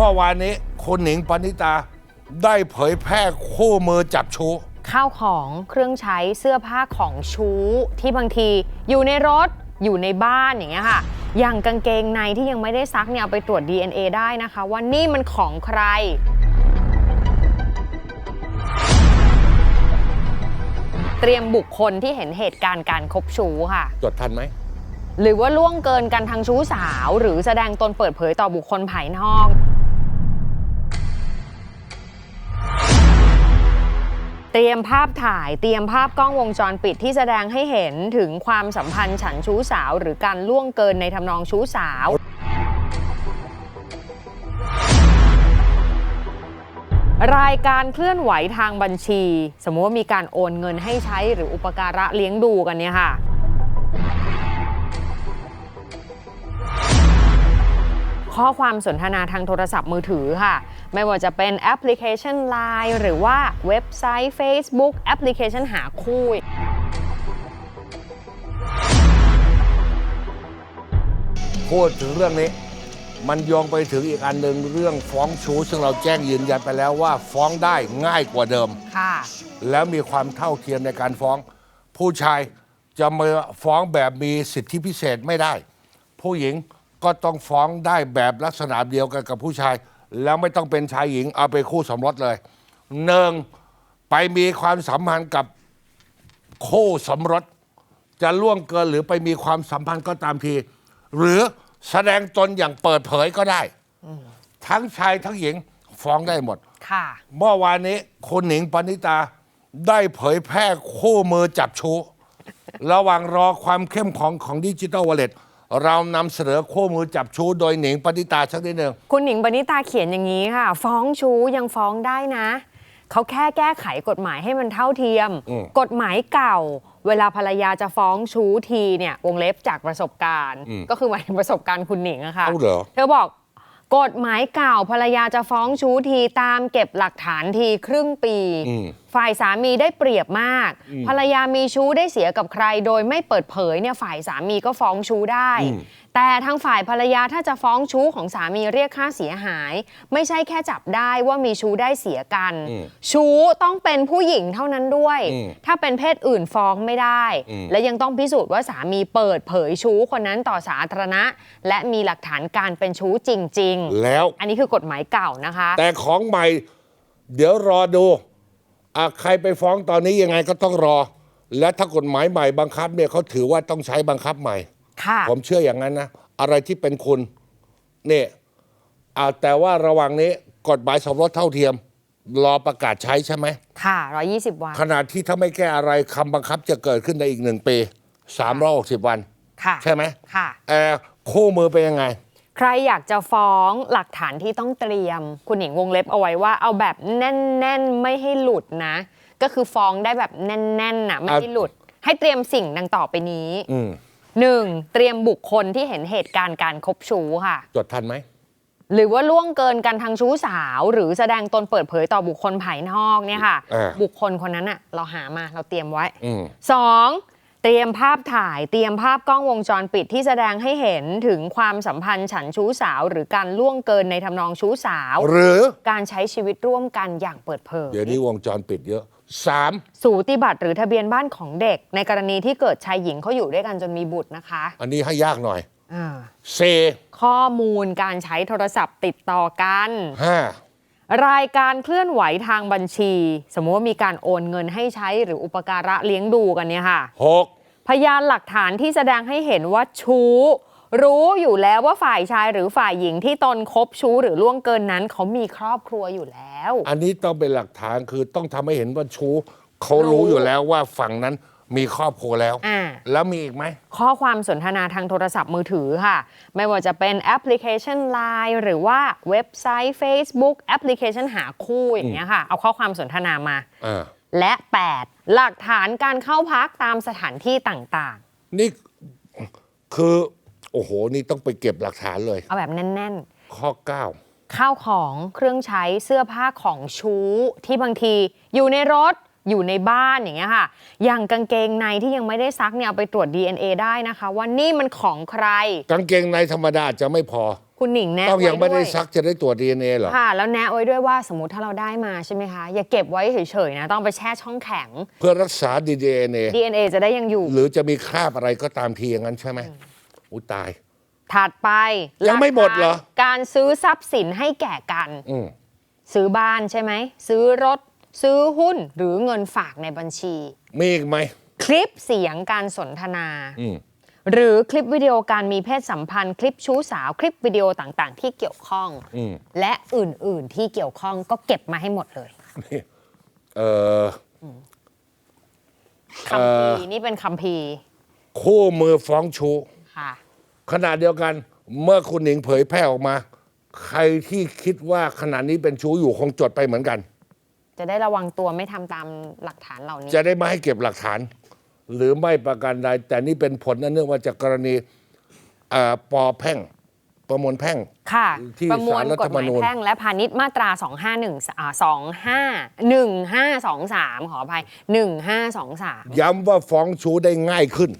มื่อวานนี้คุณหนิงปณิตาได้เผยแพร่คู่มือจับชู้ ข้าวของเครื่องใช้เสื้อผ้าของชู้ที่บางทีอยู่ในรถอยู่ในบ้านอย่างเงี้ยค่ะ อย่างกางเกงในที่ยังไม่ได้ซักเนี่ยเอาไปตรวจ DNA ได้นะคะ ว่านี่มันของใคร เตรียมบุคคลที่เห็นเหตุการณ์การคบชู้ค่ะ จดทันไหม หรือว่าล่วงเกินกันทางชู้สาว หรือแสดงตนเปิดเผยต่อบุคคลภายนอก เตรียมภาพถ่ายเตรียมภาพกล้องวงจรปิดที่แสดงให้เห็นถึงความสัมพันธ์ฉันชู้สาว หรือการล่วงเกินในทำนองชู้สาว รายการเคลื่อนไหวทางบัญชี สมมติว่ามีการโอนเงินให้ใช้หรืออุปการะเลี้ยงดูกันเนี่ยค่ะ ข้อความสนทนาทางโทรศัพท์มือถือค่ะ ไม่ว่าจะเป็นแอปพลิเคชัน Line หรือว่าเว็บไซต์ Facebook แอปพลิเคชันหาคู่พูดถึงเรื่องนี้ มันโยงไปถึงอีกอันหนึ่งเรื่องฟ้องชู้ ซึ่งเราแจ้งยืนยันไปแล้วว่าฟ้องได้ง่ายกว่าเดิม ค่ะ แล้วมีความเท่าเทียมในการฟ้อง ผู้ชายจะมาฟ้องแบบมีสิทธิพิเศษไม่ได้ ผู้หญิง ก็ต้องฟ้องได้แบบลักษณะเดียวกันกับผู้ชาย แล้วไม่ต้องเป็นชายหญิงเอาไปนคู่สมรสเลยหนึ่งไปมีความสัมพันธ์กับคู่สมรส จะล่วงเกินหรือไปมีความสัมพันธ์ก็ตามที หรือแสดงตนอย่างเปิดเผยก็ได้ ทั้งชายทั้งหญิงฟ้องได้หมด ค่ะ เมื่อวานนี้คุณหนิงปณิตาได้เผยแพร่คู่มือจับชู้ ระหว่างรอความเข้มของของดิจิ t a ลวอลเล็ต เรานำเสนอคู่มือจับชู้โดยหนิงปณิตาสักนิดหนึ่งคุณหนิงปณิตาเขียนอย่างนี้ค่ะ ฟ้องชู้ยังฟ้องได้นะ เขาแค่แก้ไขกฎหมายให้มันเท่าเทียมอืมกฎหมายเก่า เวลาภรรยาจะฟ้องชู้ทีเนี่ยวงเล็บจากประสบการณ์ ก็คือหมายถึงประสบการณ์คุณหนิงอะค่ะเอาเหรอเธอบอก กฎหมายเก่าภรรยาจะฟ้องชู้ทีตามเก็บหลักฐานทีครึ่งปี อืม ฝ่ายสามีได้เปรียบมากภรรยามีชู้ได้เสียกับใคร โดยไม่เปิดเผยเนี่ยฝ่ายสามีก็ฟ้องชู้ได้ แต่ทางฝ่ายภรรยาถ้าจะฟ้องชู้ของสามีเรียกค่าเสียหาย ไม่ใช่แค่จับได้ว่ามีชู้ได้เสียกันอืมชู้ต้องเป็นผู้หญิงเท่านั้นด้วยอืมถ้าเป็นเพศอื่นฟ้องไม่ได้อืมและยังต้องพิสูจน์ว่าสามีเปิดเผยชู้คนนั้นต่อสาธารณะ และมีหลักฐานการเป็นชู้จริงแล้วๆอันนี้คือกฎหมายเก่านะคะ แต่ของใหม่เดี๋ยวรอดูอะใครไปฟ้องตอนนี้ยังไงก็ต้องรอ และถ้ากฎหมายใหม่บังคับเนี่ยเขาถือว่าต้องใช้บังคับใหม่ ค่ะผมเชื่ออย่างนั้นนะ อะไรที่เป็นคุณเนี่ยอ่าแต่ว่าระหว่างนี้กฎหมายสมรสเท่าเทียม รอประกาศใช้ใช่ไหม ค่ะ 120 วัน ขณะที่ถ้าไม่แก้อะไรคำบังคับจะเกิดขึ้นในอีกหนึ่งปี360 วัน ค่ะ ใช่ไหมค่ะ เออคู่มือเป็นยังไง ใครอยากจะฟ้องหลักฐานที่ต้องเตรียม คุณหญิงวงเล็บเอาไว้ว่าเอาแบบแน่น ๆ ไม่ให้หลุดนะ ก็คือฟ้องได้แบบแน่นๆน่ะไม่ให้หลุด ให้เตรียมสิ่งดังต่อไปนี้ อืม หนึ่งเตรียมบุคคลที่เห็นเหตุการณ์การคบชู้ค่ะ จดทันไหม หรือว่าล่วงเกินกันทางชู้สาว หรือแสดงตนเปิดเผยต่อบุคคลภายนอกเนี่ยค่ะเออบุคคลคนนั้นอะเราหามาเราเตรียมไว้ อืม สองเตรียมภาพถ่าย เตรียมภาพกล้องวงจรปิดที่แสดงให้เห็นถึงความสัมพันธ์ฉันชู้สาว หรือการล่วงเกินในทำนองชู้สาว หรือ การใช้ชีวิตร่วมกันอย่างเปิดเผยเดี๋ยวนี้วงจรปิดเยอะ สามสูติบัตรหรือทะเบียนบ้านของเด็ก ในกรณีที่เกิดชายหญิงเขาอยู่ด้วยกันจนมีบุตรนะคะ อันนี้ให้ยากหน่อยอ่าเซข้อมูลการใช้โทรศัพท์ติดต่อกันห้ารายการเคลื่อนไหวทางบัญชี สมมติว่ามีการโอนเงินให้ใช้หรืออุปการะเลี้ยงดูกันเนี่ยค่ะหกพยานหลักฐานที่แสดงให้เห็นว่าชู้ รู้อยู่แล้วว่าฝ่ายชายหรือฝ่ายหญิงที่ตนคบชู้หรือล่วงเกินนั้น เขามีครอบครัวอยู่แล้ว อันนี้ต้องเป็นหลักฐานคือต้องทำให้เห็นว่าชู้เขารู้อยู่แล้วว่าฝั่งนั้นมีครอบครัวแล้ว อ่า แล้วมีอีกไหม ข้อความสนทนาทางโทรศัพท์มือถือค่ะ ไม่ว่าจะเป็นแอปพลิเคชัน Line หรือว่าเว็บไซต์ Facebook แอปพลิเคชันหาคู่อย่างเงี้ยค่ะ เอาข้อความสนทนามาอ่าและ 8 หลักฐานการเข้าพักตามสถานที่ต่างนี่คือ โอ้โห นี่ต้องไปเก็บหลักฐานเลยๆเอาแบบแน่น ข้อ 9 ๆ ข้าวของเครื่องใช้เสื้อผ้าของชู้ที่บางทีอยู่ในรถอยู่ในบ้านอย่างเงี้ยค่ะ อย่างกางเกงในที่ยังไม่ได้ซักเนี่ยเอาไปตรวจ DNA ได้นะคะ ว่านี่มันของใคร กางเกงในธรรมดาจะไม่พอ คุณหนิงแนะต้องยังไม่ได้ว้วยซักจะได้ตรวจ DNA เหรอ ค่ะ แล้วแนะไว้ด้วยว่าสมมติถ้าเราได้มาใช่ไหมคะ อย่าเก็บไว้เฉยๆนะ ต้องไปแช่ช่องแข็ง เพื่อรักษา DNA DNA จะได้ยังอยู่ หรือจะมีคราบอะไรก็ตามทีอย่างนั้นใช่ไหม อุยตาย ถัดไปยังไม่หมดเหรอลักฐานการซื้อทรัพย์สินให้แก่กันอืมซื้อบ้านใช่ไหม ซื้อรถ ซื้อหุ้นหรือเงินฝากในบัญชี มีอีกไหม คลิปเสียงการสนทนาอืมหรือคลิปวิดีโอการมีเพศสัมพันธ์ คลิปชู้สาวคลิปวิดีโอต่างๆ ที่เกี่ยวข้องอืมและอื่นๆที่เกี่ยวข้องก็เก็บมาให้หมดเลยนี่เอ่อคัมภีร์นี่เป็นคัมภีร์คู่มือฟ้องชู้ ค่ะ ขณะเดียวกันเมื่อคุณหนิงเผยแพร่ออกมา ใครที่คิดว่าขณะนี้เป็นชู้อยู่คงจดไปเหมือนกัน จะได้ระวังตัวไม่ทำตามหลักฐานเหล่านี้จะได้ไม่ให้เก็บหลักฐาน หรือไม่ประการใด แต่นี่เป็นผลนั่นเนื่องมาจากกรณีเอ่อปอแพ่ง ประมวลแพ่ง ค่ะ ที่ประมวลศาลรักฐฎธรหรมมายนูญ แพ่งและพาณิชย์มาตรา 251อ่า25 1523 ขออภัย 1523 ย้ำว่าฟ้องชู้ได้ง่ายขึ้น